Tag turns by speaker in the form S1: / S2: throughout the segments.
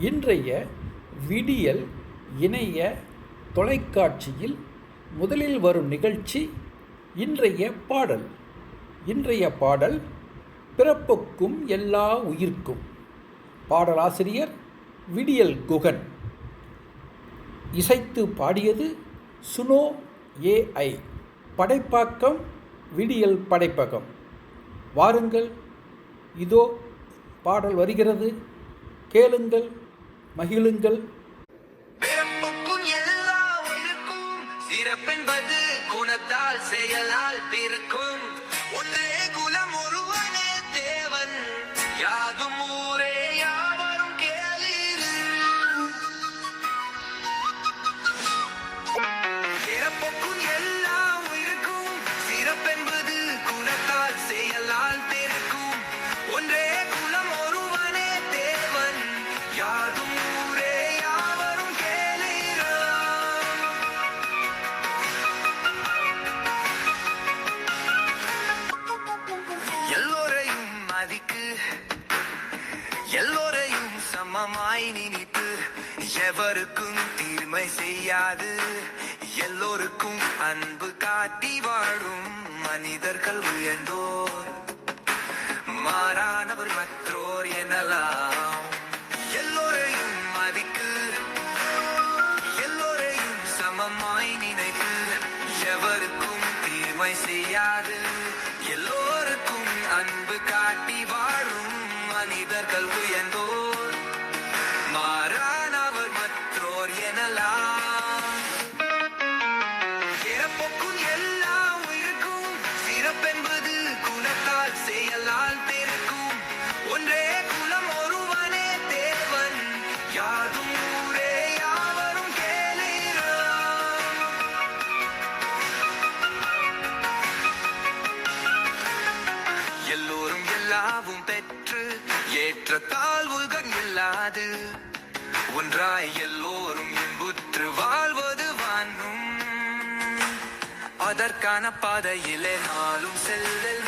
S1: இன்றைய விடியல் இணைய தொலைக்காட்சியில் முதலில் வரும் நிகழ்ச்சி இன்றைய பாடல். இன்றைய பாடல் பிறப்புக்கும் எல்லா உயிர்க்கும் பாடலாசிரியர் விடியல் குகன். இசைத்து பாடியது சுனோ ஏஐ படைப்பாக்கம் விடியல் படைப்பகம். வாருங்கள் இதோ பாடல் வருகிறது. கேளுங்கள் மகிழுங்கள்.
S2: சிறப்பென்பது குணத்தால் செயலால் பிறக்கும். எல்லோருக்கும் அன்பு காட்டி வாழும் மனிதர்கள் உயர்ந்தோர் மாறானவர் மற்றோர் எனலாம். எல்லோரையும் மதிக்கு எல்லோரையும் சமமாய் நினைத்து எவருக்கும் தீர்மை செய்யாது. எல்லோரும் எல்லாவும் பெற்று ஏற்ற தாழ்வுகள் இல்லாது. ஒன்றாய் எல்லோரும் இன்புற்று வாழ்வது வானும் அதற்கான பாதையிலே நாளும் செல்லல்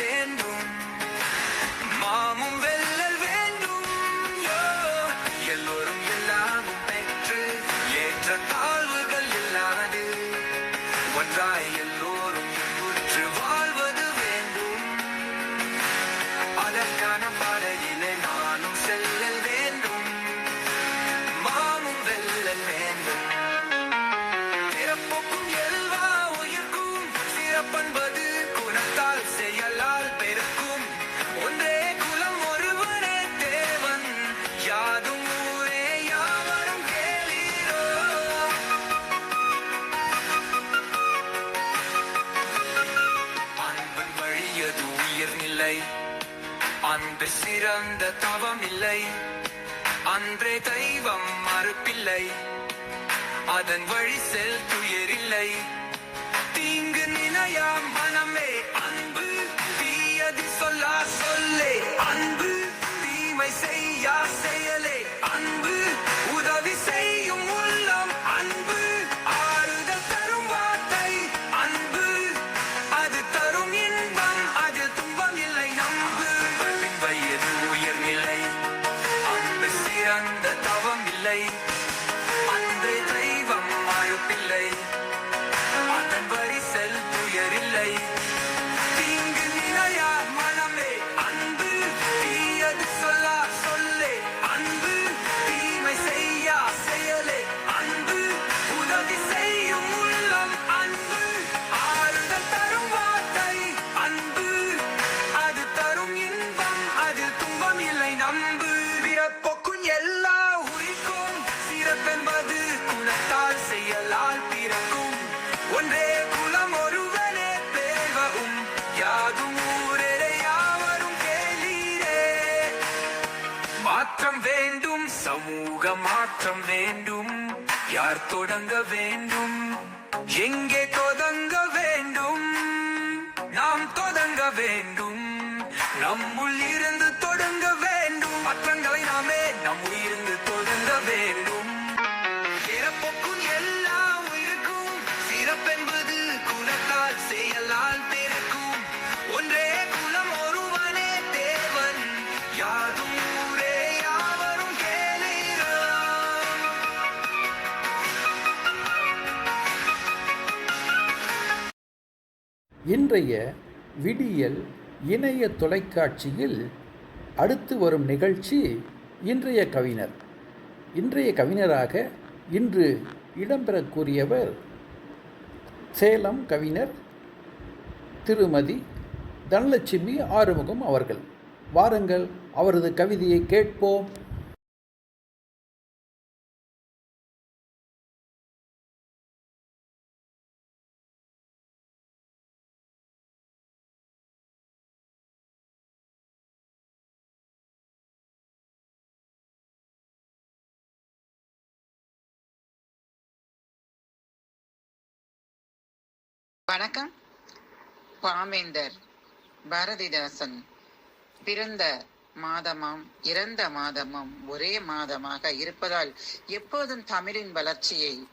S2: அதன் வழி செல் துயரில்லை தீங்கு நினையா மனமே அன்பு. தீயது சொல்லா சொல்லே அன்பு. தீமை செய்யா செயல் வேண்டும். நம்முள் இருந்து தொடங்க வேண்டும். பற்றங்களை நாமே நம் உயிர்ந்து தொடங்க வேண்டும். பிறப்புக்கும் எல்லா உயிருக்கும் சிறப்பென்பது குணத்தால் செயலால் ஒன்றே குலம் ஒருவனே தேவன். யாதும் ஊரே யாவரும்
S1: இன்றைய விடியல் இணைய தொலைக்காட்சியில் அடுத்து வரும் நிகழ்ச்சி இன்றைய கவிஞர். இன்றைய கவிஞராக இன்று இடம்பெறக்கூடியவர் சேலம் கவிஞர் திருமதி தனலட்சுமி ஆறுமுகம் அவர்கள். வாருங்கள் அவரது கவிதையை கேட்போம்.
S3: வணக்கம். பாமேந்தர் பாரதிதாசன் பிறந்த மாதமும் இறந்த மாதமும் ஒரே மாதமாக இருப்பதால் எப்போதும் தமிழின் வளர்ச்சியை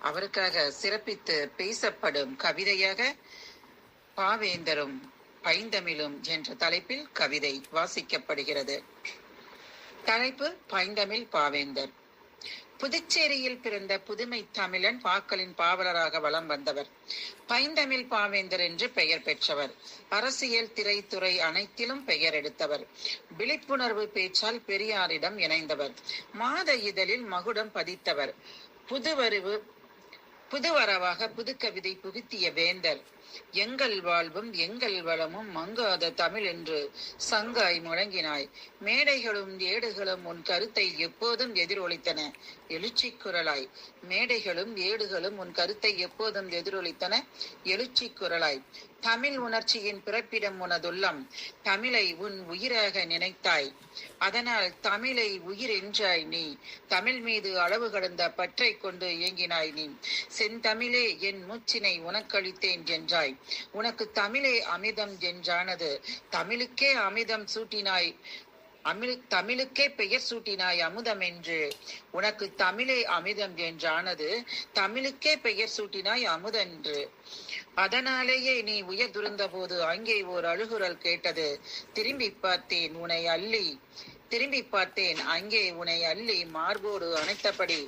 S3: அவருக்காக சிறப்பித்து பேசப்படும் கவிதையாக பாவேந்தரும் பைந்தமிழும் என்ற தலைப்பில் கவிதை வாசிக்கப்படுகிறது. தலைப்பு பைந்தமிழ் பாவேந்தர். புதுச்சேரியில் பிறந்த புதுமை தமிழன் பாக்களின் பாவலராக வலம் வந்தவர். பைந்தமிழ் பாவேந்தர் என்று பெயர் பெற்றவர். அரசியல் திரைத்துறை அனைத்திலும் பெயர் எடுத்தவர். விழிப்புணர்வு பேச்சால் பெரியாரிடம் இணைந்தவர். மாத இதழில் மகுடம் பதித்தவர். புதுவருவு புதுவரவாக புதுக்கவிதை புகுத்திய வேந்தர். எங்கள் வாழ்வும் எங்கள் வளமும் மங்காத தமிழ் என்று சங்காய் முழங்கினாய். மேடைகளும் ஏடுகளும் உன் கருத்தை எப்போதும் எதிரொலித்தன. எழுச்சி குரலாய். மேடைகளும் ஏடுகளும் உன் கருத்தை எப்போதும் எதிரொலித்தன. எழுச்சி குரலாய். தமிழ் உணர்ச்சியின் பிறப்பிடம் உனதுள்ளம். தமிழை உன் உயிராக நினைத்தாய். அதனால் தமிழை உயிர் என்றாய் நீ. தமிழ் மீது அளவு கடந்த பற்றை கொண்டு இயங்கினாய் நீ. செந்தமிழே என் மூச்சினை உனக்களித்தேன் என்றாய். உனக்கு தமிழே அமிர்தம் என்றானது. தமிழுக்கே அமிர்தம் சூட்டினாய். அமிழ் தமிழுக்கே பெயர் சூட்டினாய் அமுதம் என்று. உனக்கு தமிழே அமிர்தம் என்றானது. தமிழுக்கே பெயர் சூட்டினாய் அமுதென்று அதனாலேயே நீ உயர்ந்திருந்த போது அங்கே ஓர் அழுகுரல் கேட்டது. திரும்பி பார்த்தேன் உன்னை அள்ளி. திரும்பி பார்த்தேன் அங்கே உன்னை அள்ளி மார்போடு அணைத்தபடி.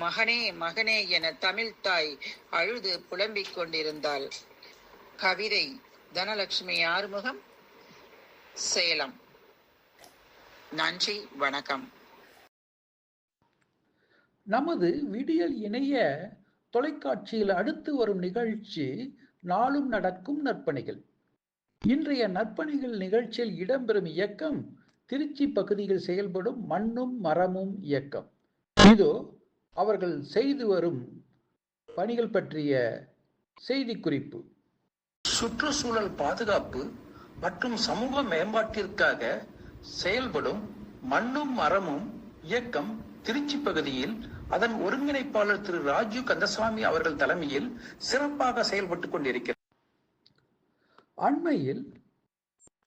S3: மகனே மகனே என தமிழ் தாய் அழுது புலம்பிக் கொண்டிருந்தாள். கவிதை தனலட்சுமி ஆறுமுகம் சேலம். நன்றி வணக்கம்.
S1: நமது விடியல் இணைய தொலைக்காட்சியில் அடுத்து வரும் நிகழ்ச்சி நாளும் நடக்கும் நற்பணிகள். இன்றைய நற்பணிகள் நிகழ்ச்சியில் இடம்பெறும் இயக்கம் திருச்சி பகுதியில் செயல்படும் மண்ணும் மரமும் இயக்கம். இதோ அவர்கள் செய்து வரும் பணிகள் பற்றிய செய்திக்குறிப்பு. சுற்றுச்சூழல் பாதுகாப்பு மற்றும் சமூக மேம்பாட்டிற்காக செயல்படும் மண்ணும் மரமும் இயக்கம் திருச்சி பகுதியில் அதன் ஒருங்கிணைப்பாளர் திரு ராஜீவ் கந்தசாமி அவர்கள் தலைமையில் சிறப்பாக செயல்பட்டுக் கொண்டிருக்கிறது அண்மையில்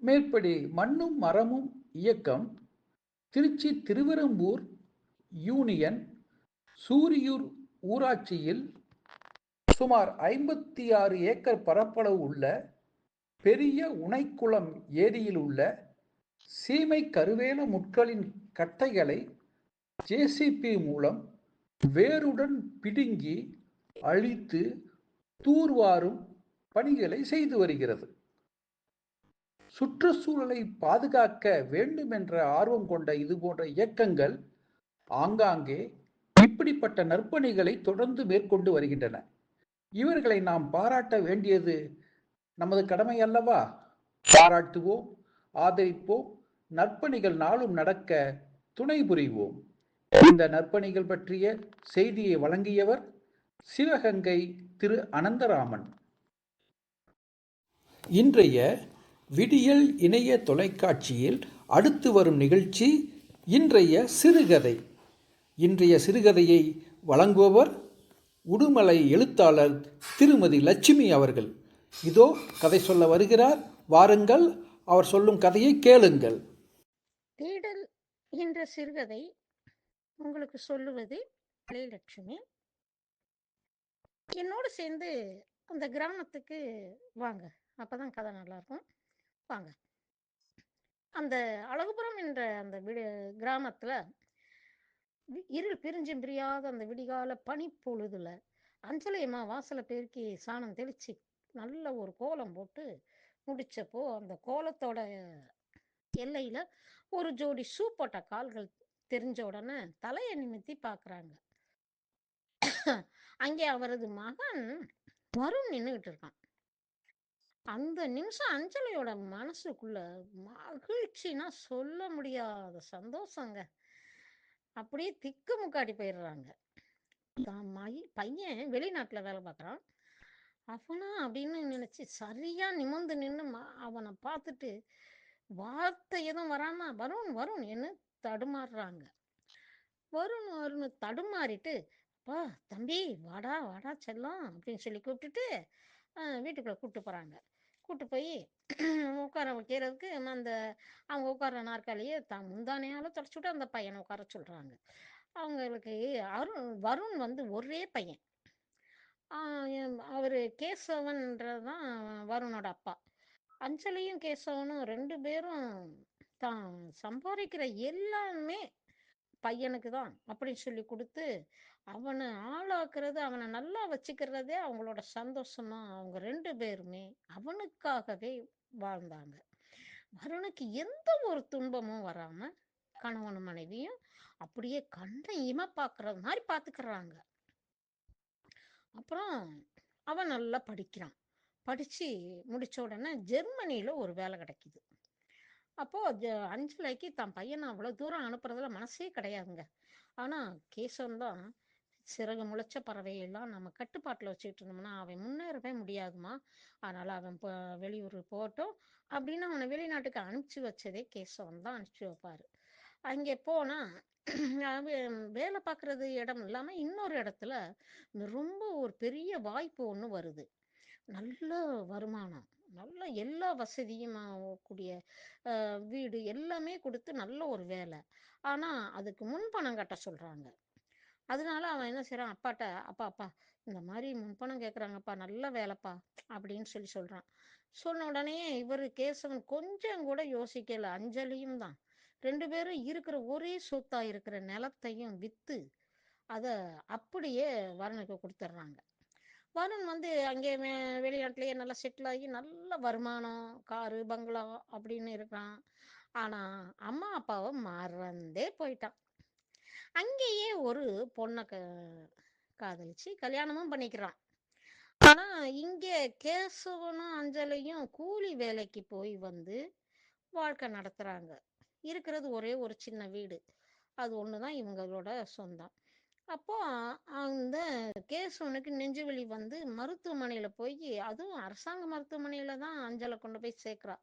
S1: மேற்படி மண்ணும் மரமும் இயக்கம் திருச்சி திருவெரும்பூர் யூனியன் சூரியூர் ஊராட்சியில் சுமார் ஐம்பத்தி ஆறு ஏக்கர் பரப்பளவு உள்ள பெரிய உனைக்குளம் ஏரியில் உள்ள சீமை கருவேல முட்களின் கட்டைகளை ஜேசிபி மூலம் வேருடன் பிடுங்கி அழித்து தூர்வாரும் பணிகளை செய்து வருகிறது. சுற்றுச்சூழலை பாதுகாக்க வேண்டும் என்ற ஆர்வம் கொண்ட இது போன்ற இயக்கங்கள் ஆங்காங்கே இப்படிப்பட்ட நற்பணிகளை தொடர்ந்து மேற்கொண்டு வருகின்றன. இவர்களை நாம் பாராட்ட வேண்டியது நமது கடமை அல்லவா? பாராட்டுவோம் ஆதரிப்போம் நற்பணிகள் நாளும் நடக்க துணை புரிவோம். இந்த நற்பணிகள் பற்றிய செய்தியை வழங்கியவர் சிவகங்கை திரு அனந்தராமன். இன்றைய விடியல் இணைய தொலைக்காட்சியில் அடுத்து வரும் நிகழ்ச்சி இன்றைய சிறுகதை. இன்றைய சிறுகதையை வழங்குபவர் உடுமலை எழுத்தாளர் திருமதி லட்சுமி அவர்கள். இதோ கதை சொல்ல வருகிறார். வாருங்கள் அவர் சொல்லும் கதையை கேளுங்கள்.
S4: தேடல் என்ற சிறுகதை உங்களுக்கு சொல்லுவது கலைலட்சுமி என்னோடு சேர்ந்து அந்த கிராமத்துக்கு வாங்க. அப்போதான் கதை நல்லாயிருக்கும் வாங்க. அந்த அழகுபுரம் என்ற அந்த விடு கிராமத்தில் இருள் பிரிஞ்சும் பிரியாத அந்த விடிகால பனிப்பொழுதுல அஞ்சலியம்மா வாசலை பெருக்கி சாணம் தெளிச்சு நல்ல ஒரு கோலம் போட்டு முடிச்சப்போ அந்த கோலத்தோட எல்லையில ஒரு ஜோடி சூப்பட்ட கால்கள் தெரிஞ்ச உடனே தலையை நிமித்தி பாக்குறாங்க அங்கே அவரது மகன் வருண் நின்றுகிட்டு இருக்கான். அந்த நிமிஷம் அஞ்சலியோட மனசுக்குள்ள மகிழ்ச்சினா சொல்ல முடியாத சந்தோஷங்க. அப்படியே திக்கு முக்காடி போயிடுறாங்க. தான் பையன் வெளிநாட்டுல வேலை பார்க்குறான். அவனா அப்படின்னு நினைச்சு சரியா நிமிர்ந்து நின்று அவனை பார்த்துட்டு வார்த்தை எதுவும் வராம வருண் வருண் என்ன தடுமாறுறாங்க. வருண் வருண் தடுமாறிட்டு அப்பா தம்பி வாடா வாடா செல்லம் அப்படின்னு சொல்லி கூப்பிட்டுட்டு வீட்டுக்குள்ளே கூப்பிட்டு போகிறாங்க கூப்பிட்டு போய் உட்கார வைக்கிறதுக்கு அந்த அவங்க உட்கார நாற்காலியை த முந்தானையால் தொடச்சு விட்டு அந்த பையனை உட்கார சொல்கிறாங்க அவங்களுக்கு அருண் வருண் வந்து ஒரே பையன். அவர் கேசவன்றது தான் வருணோட அப்பா. அஞ்சலியும் கேசவனும் ரெண்டு பேரும் தான் சம்பாதிக்கிற எல்லாமே பையனுக்கு தான் அப்படின்னு சொல்லி கொடுத்து அவனை ஆளாக்குறது அவனை நல்லா வச்சுக்கிறதே அவங்களோட சந்தோஷமா அவங்க ரெண்டு பேருமே அவனுக்காகவே வாழ்ந்தாங்க. வருணுக்கு எந்த ஒரு துன்பமும் வராம கணவன் மனைவியும் அப்படியே கண்ணை இம பார்க்கறது மாதிரி பார்த்துக்கிறாங்க அப்புறம் அவன் நல்லா படிக்கிறான். படிச்சு முடிச்ச உடனே ஜெர்மனியில ஒரு வேலை கிடைக்குது. அப்போது அஞ்சலைக்கு தன் பையனை அவ்வளோ தூரம் அனுப்புறதுல மனசே கிடையாதுங்க. ஆனால் கேசவன் தான் சிறகு முளைச்ச பறவையெல்லாம் நம்ம கட்டுப்பாட்டில் வச்சுக்கிட்டு இருந்தோம்னா அவன் முன்னேறவே முடியாதுமா. அதனால் அவன் இப்போ வெளியூர் போகட்டும் அப்படின்னு அவனை வெளிநாட்டுக்கு அனுப்பிச்சு வச்சதே கேசவன் தான் அனுப்பிச்சு வைப்பார். அங்கே போனால் வேலை பார்க்குறது இடம் இல்லாமல் இன்னொரு இடத்துல ரொம்ப ஒரு பெரிய வாய்ப்பு ஒன்று வருது. நல்ல வருமானம். நல்ல எல்லா வசதியும் கூடிய வீடு எல்லாமே கொடுத்து நல்ல ஒரு வேலை. ஆனால் அதுக்கு முன்பணம் கட்ட சொல்கிறாங்க அதனால அவன் என்ன செய்கிறான் அப்பாட்ட அப்பா அப்பா இந்த மாதிரி முன்பணம் கேட்குறாங்கப்பா நல்ல வேலைப்பா அப்படின்னு சொல்லி சொல்கிறான் சொன்ன உடனே இவர் கேசவன் கொஞ்சம் கூட யோசிக்கல. அஞ்சலியும் தான். ரெண்டு பேரும் இருக்கிற ஒரே சொத்தாக இருக்கிற நிலத்தையும் விற்று அதை அப்படியே வருணுக்கு கொடுத்துட்றாங்க வருண் வந்து அங்கே வெளிநாட்டிலேயே நல்லா செட்டில் ஆகி நல்ல வருமானம் காரு பங்களா அப்படின்னு இருக்கான் ஆனா அம்மா அப்பாவை மறந்தே போயிட்டான். அங்கேயே ஒரு பொண்ணை க காதலிச்சு கல்யாணமும் பண்ணிக்கிறான். ஆனா இங்கே கேசவனும் அஞ்சலியும் கூலி வேலைக்கு போய் வந்து வாழ்க்கை நடத்துறாங்க. இருக்கிறது ஒரே ஒரு சின்ன வீடு. அது ஒண்ணுதான் இவங்களோட சொந்தம். அப்போ அந்த கேசவனுக்கு நெஞ்சுவலி வந்து மருத்துவமனையில போய் அதுவும் அரசாங்க மருத்துவமனையில தான் அஞ்சலை கொண்டு போய் சேர்க்கிறா.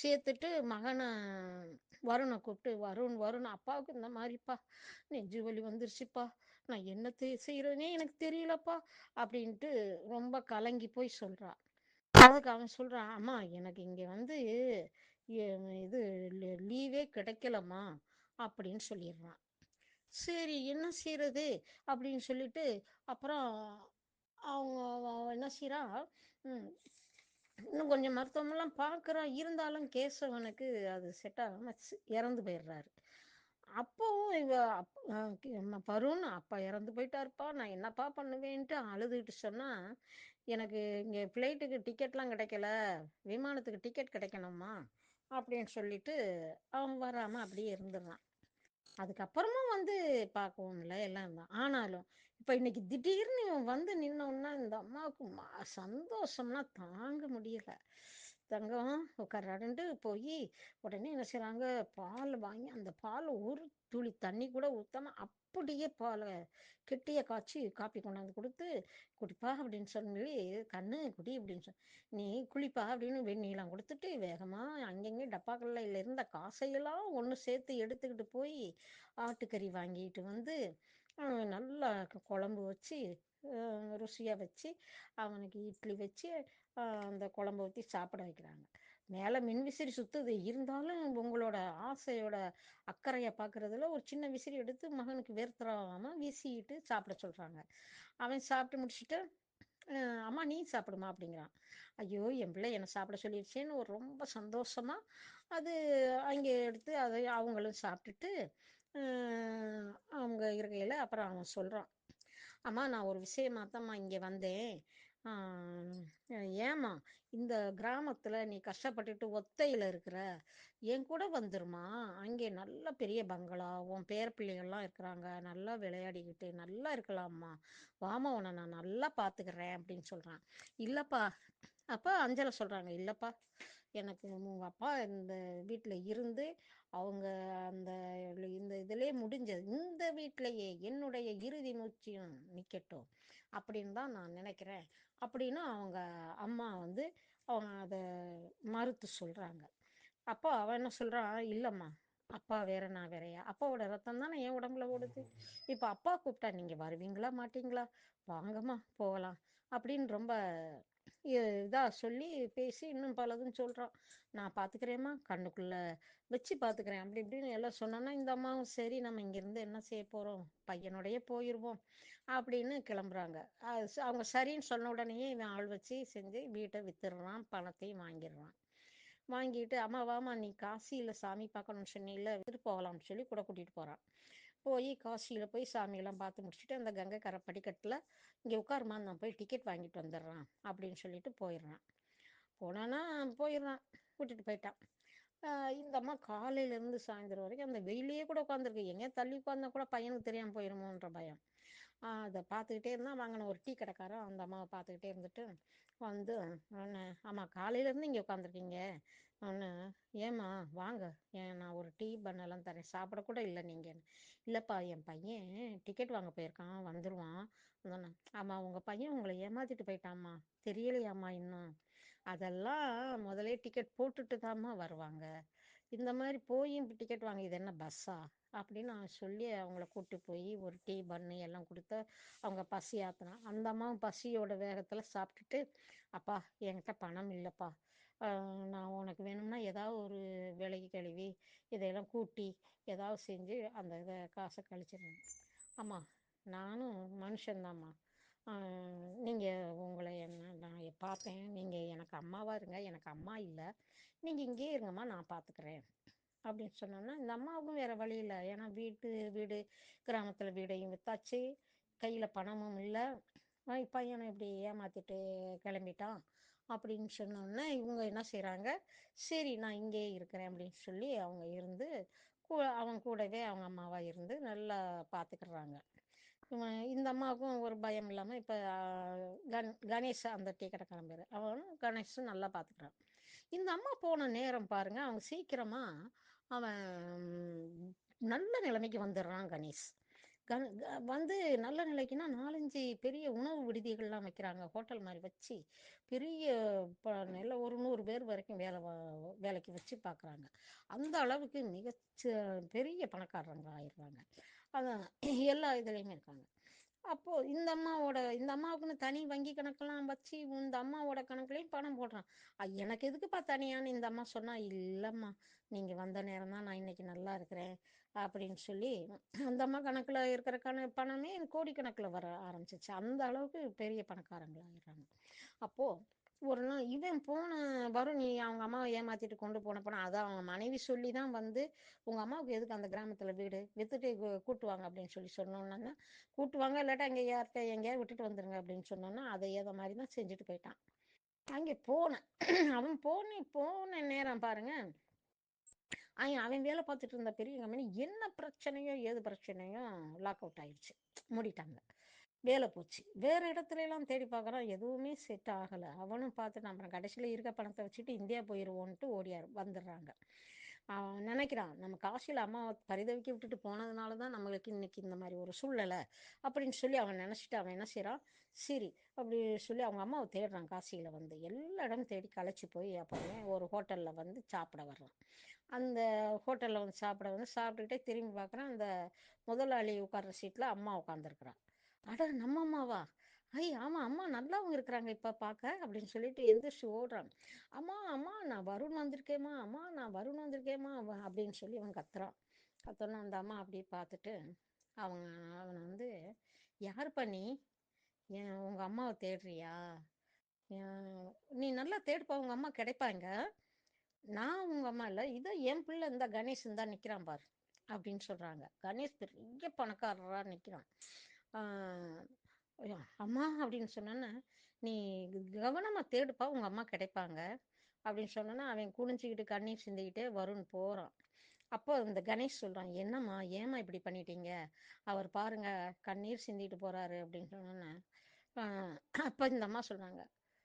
S4: சேர்த்துட்டு மகனை வருணை கூப்பிட்டு வருண் வருண் அப்பாவுக்கு இந்த மாதிரிப்பா நெஞ்சு வலி வந்துருச்சுப்பா. நான் என்ன தே செய்யறதுனே எனக்கு தெரியலப்பா அப்படின்ட்டு ரொம்ப கலங்கி போய் சொல்றா. அதுக்கு அவன் சொல்றான் அம்மா எனக்கு இங்க வந்து இது லீவே கிடைக்கலம்மா அப்படின்னு சொல்லிடுறான் சரி என்ன செய்யறது அப்படின்னு சொல்லிட்டு அப்புறம் அவங்க அவ என்ன செய்றா? இன்னும் கொஞ்சம் மருத்துவமெல்லாம் பார்க்குறா. இருந்தாலும் கேசவனுக்கு அது செட் ஆகாம இறந்து போயிடுறாரு. அப்போவும் இவ அப் அஹ் அப்பா இறந்து போயிட்டாருப்பா. நான் என்னப்பா பண்ணுவேன்ட்டு அழுதுகிட்டு சொன்னா எனக்கு இங்கே ஃப்ளைட்டுக்கு டிக்கெட்லாம் கிடைக்கல. விமானத்துக்கு டிக்கெட் கிடைக்கணுமா? அப்படின்னு சொல்லிட்டு அவன் வராம அப்படியே இருந்துடுறான். அதுக்கப்புறமும் வந்து பார்க்குவோம்ல எல்லாம் தான். ஆனாலும் இப்போ இன்னைக்கு திடீர்னு இவன் வந்து நின்னோன்னா இந்த அம்மாவுக்கு ம- சந்தோஷம்னா தாங்க முடியல. தங்கம் உட்காராடுன்ட்டு போய் உடனே என்ன செய்கிறாங்க பால் வாங்கி அந்த பால் ஒரு துளி தண்ணி கூட ஊத்தாம அப்படியே பாலை கெட்டிய காய்ச்சி காப்பி கொண்டாந்து கொடுத்து குடிப்பா அப்படின்னு சொல்லி கண்ணு குடி அப்படின்னு சொல்லி நீ குளிப்பா அப்படின்னு வெந்நீலாம் கொடுத்துட்டு வேகமா அங்கங்கே டப்பாக்கள்ல இருந்த காசையெல்லாம் ஒன்று சேர்த்து எடுத்துக்கிட்டு போய் ஆட்டுக்கறி வாங்கிட்டு வந்து நல்லா குழம்பு வச்சு ருசியாக வச்சு அவனுக்கு இட்லி வச்சு அந்த குழம்பு ஊற்றி சாப்பிட வைக்கிறாங்க. மேலே மின் விசிறி சுற்றுது இருந்தாலும் உங்களோட ஆசையோட அக்கறையை பார்க்குறதுல ஒரு சின்ன விசிறி எடுத்து மகனுக்கு வேர்த்துறாமல் வீசிட்டு சாப்பிட சொல்கிறாங்க அவன் சாப்பிட்டு முடிச்சுட்டு அம்மா நீ சாப்பிடுமா? அப்படிங்கிறான். ஐயோ என் பிள்ளை என்னை சாப்பிட சொல்லிடுச்சேன்னு ஒரு ரொம்ப சந்தோஷமா அது அங்கே எடுத்து அதை அவங்களும் சாப்பிட்டுட்டு அவங்க இருக்கையில் அப்புறம் அவன் சொல்கிறான் அம்மா நான் ஒரு விஷயமா தான்மா இங்கே வந்தேன். ஏமா ஏம்மா இந்த கிராமத்தில் நீ கஷ்டப்பட்டுட்டு ஒத்தையில் இருக்கிற என் கூட வந்துருமா? அங்கே நல்ல பெரிய பங்களா உன் பேர பிள்ளைகள்லாம் இருக்கிறாங்க நல்லா விளையாடிக்கிட்டு நல்லா இருக்கலாம்மா. வாமா உன்னை நான் நல்லா பார்த்துக்கிறேன் அப்படின்னு சொல்கிறான் இல்லைப்பா அப்போ அஞ்சலை சொல்கிறாங்க இல்லைப்பா. எனக்கு உங்கள் அப்பா இந்த வீட்டில் இருந்து அவங்க அந்த இந்த இதிலே முடிஞ்சது. இந்த வீட்டிலேயே என்னுடைய இறுதி மூச்சியும் நிற்கட்டும் அப்படின்னு தான் நான் நினைக்கிறேன். அப்படின்னு அவங்க அம்மா வந்து அவங்க அதை மறுத்து சொல்கிறாங்க அப்போ அவன் என்ன சொல்கிறான் இல்லைம்மா அப்பா வேற நான் வேறையா? அப்பாவோட ரத்தம் தானே என் உடம்புல ஓடுது. இப்போ அப்பா கூப்பிட்டா நீங்கள் வருவீங்களா மாட்டீங்களா? வாங்கம்மா போகலாம். அப்படின்னு ரொம்ப இதாக சொல்லி பேசி இன்னும் பலதும் சொல்கிறான் நான் பார்த்துக்கிறேம்மா கண்ணுக்குள்ளே வச்சு பார்த்துக்கிறேன் அப்படி இப்படின்னு எல்லாம் சொன்னோன்னா இந்த அம்மாவும் சரி நம்ம இங்கேருந்து என்ன செய்ய போகிறோம் பையனோடையே போயிடுவோம் அப்படின்னு கிளம்புறாங்க. அவங்க சரின்னு சொன்ன உடனேயே இவன் ஆள் வச்சு செஞ்சு வீட்டை வித்துடுறான் பணத்தையும் வாங்கிடுறான். வாங்கிட்டு அம்மா வாமா நீ காசியில் சாமி பார்க்கணும்னு சொன்னீங்கல்ல விட்டு போகலாம்னு சொல்லி கூட கூட்டிகிட்டு போகிறான் போய் காசியில் போய் சாமியெல்லாம் பார்த்து முடிச்சுட்டு அந்த கங்கை கரை படிக்கட்டில் இங்கே உட்காருமா நான் போய் டிக்கெட் வாங்கிட்டு வந்துடுறான் அப்படின்னு சொல்லிட்டு போயிடுறான். போனான்னா போயிடுறான். விட்டுட்டு போயிட்டான். இந்த அம்மா காலையிலேருந்து சாயந்தரம் வரைக்கும் அந்த வெயிலே கூட உட்காந்துருக்கு எங்கேயா தள்ளி உட்காந்தா கூட பையனுக்கு தெரியாமல் போயிருமோன்ற பயம். அதை பார்த்துக்கிட்டே இருந்தால் வாங்கின ஒரு டீ கடைக்காரன் அந்த அம்மாவை பார்த்துக்கிட்டே இருந்துட்டு வந்து ஒன்று ஆமாம் காலையிலேருந்து இங்கே உட்காந்துருக்கீங்க ஒன்று ஏம்மா வாங்க. ஏன் நான் ஒரு டீ பண்ணலாம் தரேன். சாப்பிட கூட இல்லை நீங்கள் இல்லைப்பா என் பையன் டிக்கெட் வாங்க போயிருக்கான். வந்துடுவான் ஒன்று ஆமாம் உங்கள் பையன் உங்களை ஏமாத்திட்டு போயிட்டாம்மா. தெரியலையாம்மா இன்னும். அதெல்லாம் முதலே டிக்கெட் போட்டுட்டு தாம்மா வருவாங்க. இந்த மாதிரி போயும் டிக்கெட் வாங்கி இது என்ன பஸ்ஸா அப்படின்னு நான் சொல்லி அவங்கள கூட்டி போய் ஒரு டீ பண்ணு எல்லாம் கொடுத்து அவங்க பசி ஆத்தினா அந்த அம்மாவும் பசியோட வேகத்தில் சாப்பிட்டுட்டு அப்பா என்கிட்ட பணம் இல்லைப்பா. நான் உனக்கு வேணும்னா ஏதாவது ஒரு விலைக்கு கழுவி இதையெல்லாம் கூட்டி ஏதாவது செஞ்சு அந்த இதை காசை கழிச்சிடுறேன். ஆமாம் நானும் மனுஷன்தாம்மா. நீங்கள் உங்களை என்ன நான் பார்ப்பேன் நீங்கள் எனக்கு அம்மாவாக இருங்க. எனக்கு அம்மா இல்லை. நீங்கள் இங்கேயே இருங்கம்மா நான் பார்த்துக்கிறேன் அப்படின்னு சொன்னோன்னா இந்த அம்மாவுக்கும் வேற வழி இல்லை. ஏன்னா வீட்டு வீடு கிராமத்தில் வீடையும் வித்தாச்சு. கையில் பணமும் இல்லை. பையனை இப்படி ஏமாத்திட்டு கிளம்பிட்டான் அப்படின்னு சொன்னோன்னே இவங்க என்ன செய்கிறாங்க சரி நான் இங்கேயே இருக்கிறேன் அப்படின்னு சொல்லி அவங்க இருந்து கூ அவன் கூடவே அவங்க அம்மாவா இருந்து நல்லா பார்த்துக்கிடுறாங்க இவன் இந்த அம்மாவுக்கும் ஒரு பயம் இல்லாமல் இப்போ கண் கணேஷ் அந்த டீ கடைக்காரன் பேர். அவனும் கணேஷும் நல்லா பார்த்துக்கிறான் இந்த அம்மா போன நேரம் பாருங்க அவங்க சீக்கிரமா அவன் நல்ல நிலைமைக்கு வந்துடுறான் கணேஷ். க- வந்து நல்ல நிலைக்குன்னா நாலஞ்சு பெரிய உணவு விடுதிகள்லாம் வைக்கிறாங்க ஹோட்டல் மாதிரி வச்சு பெரிய ப நல்ல ஒரு நூறு பேர் வரைக்கும் வேலை வேலைக்கு வச்சு பார்க்குறாங்க அந்த அளவுக்கு மிகச்ச பெரிய பணக்காரங்க ஆயிடுறாங்க அதான் எல்லா இதுலேயுமே இருக்காங்க. அப்போ இந்த அம்மாவோட இந்த அம்மாவுக்குன்னு தனி வங்கி கணக்கெல்லாம் வச்சு இந்த அம்மாவோட கணக்குலையும் பணம் போடுறான். எனக்கு எதுக்குப்பா தனியான்னு இந்த அம்மா சொன்னா இல்லம்மா நீங்க வந்த நேரம் தான் நான் இன்னைக்கு நல்லா இருக்கிறேன் அப்படின்னு சொல்லி அந்த அம்மா கணக்குல இருக்கிற கண பணமே கோடிக்கணக்கில் வர ஆரம்பிச்சிச்சு. அந்த அளவுக்கு பெரிய பணக்காரங்களாகிறாங்க அப்போ ஒரு நாள் இவன் போன வரும் நீ அவங்க அம்மாவை ஏமாத்திட்டு கொண்டு போன போனா அதான் அவங்க மனைவி சொல்லி தான் வந்து உங்க அம்மாவுக்கு எதுக்கு அந்த கிராமத்துல வீடு? வித்துட்டு கூட்டுவாங்க அப்படின்னு சொல்லி சொன்னோன்னா கூட்டுவாங்க இல்லாட்டா அங்கே யார்கிட்ட எங்கேயாவது விட்டுட்டு வந்துருங்க அப்படின்னு சொன்னோன்னா அதை ஏதோ மாதிரி தான் செஞ்சுட்டு போயிட்டான். அங்கே போனேன். அவன் போன போன நேரம் பாருங்க. அவன் அவன் வேலை பார்த்துட்டு இருந்த பெரிய கம்பெனி என்ன பிரச்சனையோ ஏது பிரச்சனையோ லாக் அவுட் ஆயிடுச்சு. மூடிட்டாங்க. வேலை போச்சு. வேற இடத்துல எல்லாம் தேடி பார்க்குறான் எதுவுமே செட் ஆகலை. அவனும் பார்த்து அப்புறம் கடைசியில் இருக்க பணத்தை வச்சுட்டு இந்தியா போயிடுவோன்ட்டு ஓடியார். வந்துடுறாங்க. அவன் நினைக்கிறான் நம்ம காசியில் அம்மாவை பரிதவிக்க விட்டுட்டு போனதுனால தான் நம்மளுக்கு இன்னைக்கு இந்த மாதிரி ஒரு சூழ்நிலை. அப்படின்னு சொல்லி அவன் நினச்சிட்டு அவன் என்ன செய்கிறான் சரி அப்படி சொல்லி அவங்க அம்மாவை தேடுறான் காசியில் வந்து. எல்லா இடமும் தேடி களைச்சி போய் அப்புறமே ஒரு ஹோட்டலில் வந்து சாப்பிட வர்றான். அந்த ஹோட்டலில் வந்து சாப்பிட வந்து சாப்பிட்டுக்கிட்டே திரும்பி பார்க்குறான் அந்த முதலாளி உட்கார்ற சீட்டில் அம்மா உட்காந்துருக்குறான் அட நம்ம அம்மாவா? ஐ ஆமா அம்மா நல்லாவும் இருக்கிறாங்க இப்ப பார்க்க அப்படின்னு சொல்லிட்டு எந்திரிச்சு ஓடுறான். அம்மா அம்மா நான் வருண் வந்திருக்கேம்மா அம்மா நான் வருண் வந்திருக்கேம்மா அவ- அப்படின்னு சொல்லி அவன் கத்துறான். கத்தோன்னா அந்த அம்மா அப்படியே பார்த்துட்டு அவங்க அவனை வந்து யார் பண்ணி ஏன் உங்க அம்மாவை தேடுறியா? ஏன் நீ நல்லா தேடுப்பா உங்க அம்மா கிடைப்பாங்க நான் உங்க அம்மா இல்லை இதோ என் பிள்ளை இந்த கணேஷ் தான் நிக்கிறான் பாரு அப்படின்னு சொல்றாங்க. கணேஷ் பெரிய பணக்காரரா நிக்கிறான். அம்மா அப்படின்னு சொன்னோன்னே நீ கவனமாக தேடுப்பா உங்கள் அம்மா கிடைப்பாங்க. அப்படின்னு சொன்னோன்னா அவன் குனிஞ்சுக்கிட்டு கண்ணீர் சிந்திக்கிட்டே வரும்னு போகிறான் அப்போ இந்த கணேஷ் சொல்கிறான் என்னம்மா ஏம்மா இப்படி பண்ணிட்டீங்க? அவர் பாருங்க கண்ணீர் சிந்திட்டு போகிறாரு அப்படின்னு சொன்னோன்னே அப்போ இந்த அம்மா சொல்கிறாங்க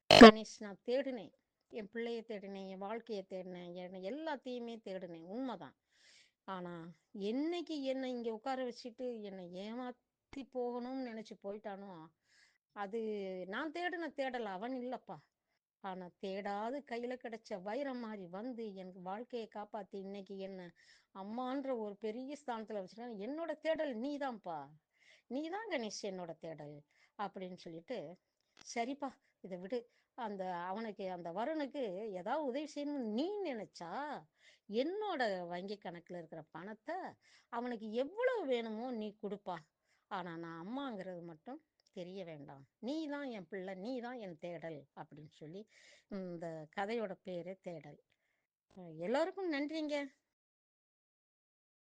S4: கணேஷ் நான் தேடினேன். என் பிள்ளைய தேடினேன் என் வாழ்க்கையை தேடினேன் என் எல்லாத்தையுமே தேடினேன். உண்மைதான். ஆனால் என்னைக்கு என்னை இங்கே உட்கார வச்சுட்டு என்னை ஏமாத் சுற்றி போகணும்னு நினைச்சு போயிட்டானோ அது நான் தேடின தேடல அவன் இல்லப்பா. ஆனா தேடாது கையில கிடைச்ச வைரம் மாதிரி வந்து எனக்கு வாழ்க்கையை காப்பாத்தி இன்னைக்கு என்ன அம்மான்ற ஒரு பெரிய ஸ்தானத்துல வச்சிருக்கான் என்னோட தேடல் நீதான்ப்பா. நீதான் கணேஷ் என்னோட தேடல் அப்படின்னு சொல்லிட்டு சரிப்பா இதை விடு. அந்த அவனுக்கு அந்த வருணுக்கு ஏதாவது உதவி செய்யணும்னு நீ நினைச்சா என்னோட வங்கி கணக்குல இருக்கிற பணத்தை அவனுக்கு எவ்வளவு வேணுமோ நீ கொடுப்பா. ஆனால் நான் அம்மாங்கிறது மட்டும் தெரிய வேண்டாம். நீ தான் என் பிள்ளை நீ தான் என் தேடல் அப்படின்னு சொல்லி இந்த கதையோட பேரே தேடல். எல்லோருக்கும் நன்றிங்க.